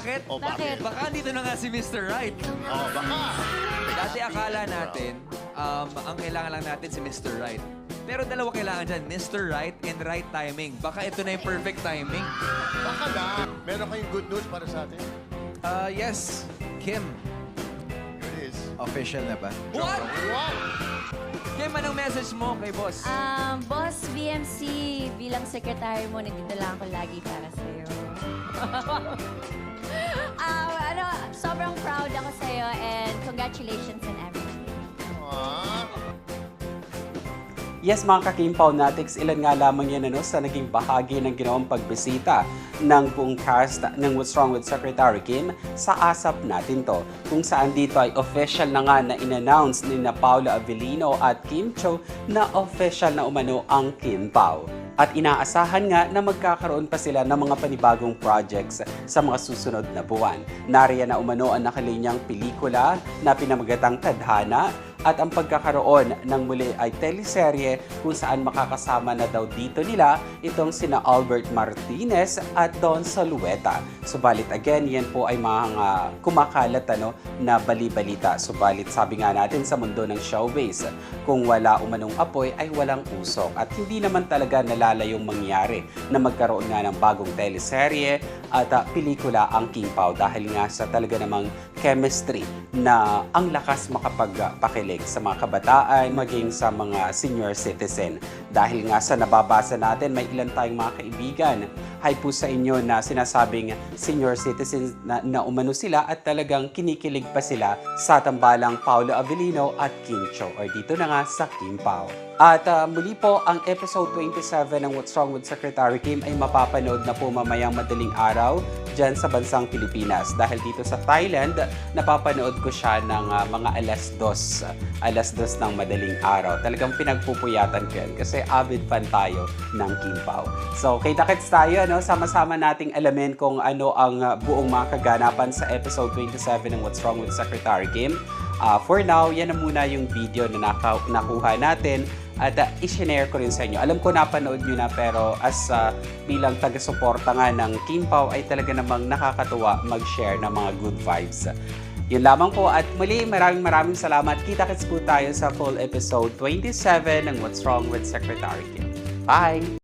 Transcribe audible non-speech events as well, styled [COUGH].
bakit? O bakit? Baka dito na nga si Mr. Right. Oh, baka. Dati akala natin, um, ang kailangan lang natin si Mr. Right. Pero dalawa kailangan dyan, Mr. Right and right timing. Baka ito na yung perfect timing. Baka na. Meron kayong good news para sa atin? Uh, yes, Kim. Here it is. Official na ba? What? What? Kim, anong message mo kay boss? Um, Boss BMC, bilang secretary mo, nandito lang ako lagi para sa'yo. [LAUGHS] um, ano, sobrang proud ako sa'yo and congratulations Yes, mga ka-Kim Paunatics, ilan nga lamang yan ano, sa naging bahagi ng ginawang pagbisita ng buong cast ng What's Wrong with Secretary Kim sa ASAP natin to. Kung saan dito ay official na nga na in-announce ni na Paula Avellino at Kim Cho na official na umano ang Kim Pao. At inaasahan nga na magkakaroon pa sila ng mga panibagong projects sa mga susunod na buwan. Nariyan na umano ang nakalinyang pelikula na pinamagatang Tadhana at ang pagkakaroon ng muli ay teleserye kung saan makakasama na daw dito nila itong sina Albert Martinez at Don Salueta. Subalit again, yan po ay mga kumakalat ano, na bali-balita. Subalit sabi nga natin sa mundo ng showbiz, kung wala umanong apoy ay walang usok. At hindi naman talaga nalalayong mangyari na magkaroon nga ng bagong teleserye at ah, pelikula ang King Pao dahil nga sa talaga namang chemistry na ang lakas makapagpakilig sa mga kabataan maging sa mga senior citizen. Dahil nga sa nababasa natin, may ilan tayong mga kaibigan. Hi po sa inyo na sinasabing senior citizens na, na umano sila at talagang kinikilig pa sila sa tambalang Paolo Avellino at Kim Cho or dito na nga sa Kim Pao. At ah, muli po, ang episode 27 ng What's Wrong with Secretary Kim ay mapapanood na po mamayang madaling araw dyan sa bansang Pilipinas. Dahil dito sa Thailand, napapanood ko siya ng ah, mga alas dos, alas dos ng madaling araw. Talagang pinagpupuyatan ko yan kasi avid fan tayo ng Kim Pao. So, kita-kits tayo, no? sama-sama nating alamin kung ano ang ah, buong mga kaganapan sa episode 27 ng What's Wrong with Secretary Kim. Ah, for now, yan na muna yung video na nakuha natin at uh, i-share ko rin sa inyo. Alam ko napanood nyo na pero as uh, bilang taga-suporta nga ng Pao ay talaga namang nakakatuwa mag-share ng mga good vibes. Yun lamang po at muli maraming maraming salamat. Kita-kits po tayo sa full episode 27 ng What's Wrong with Secretary Kim. Bye!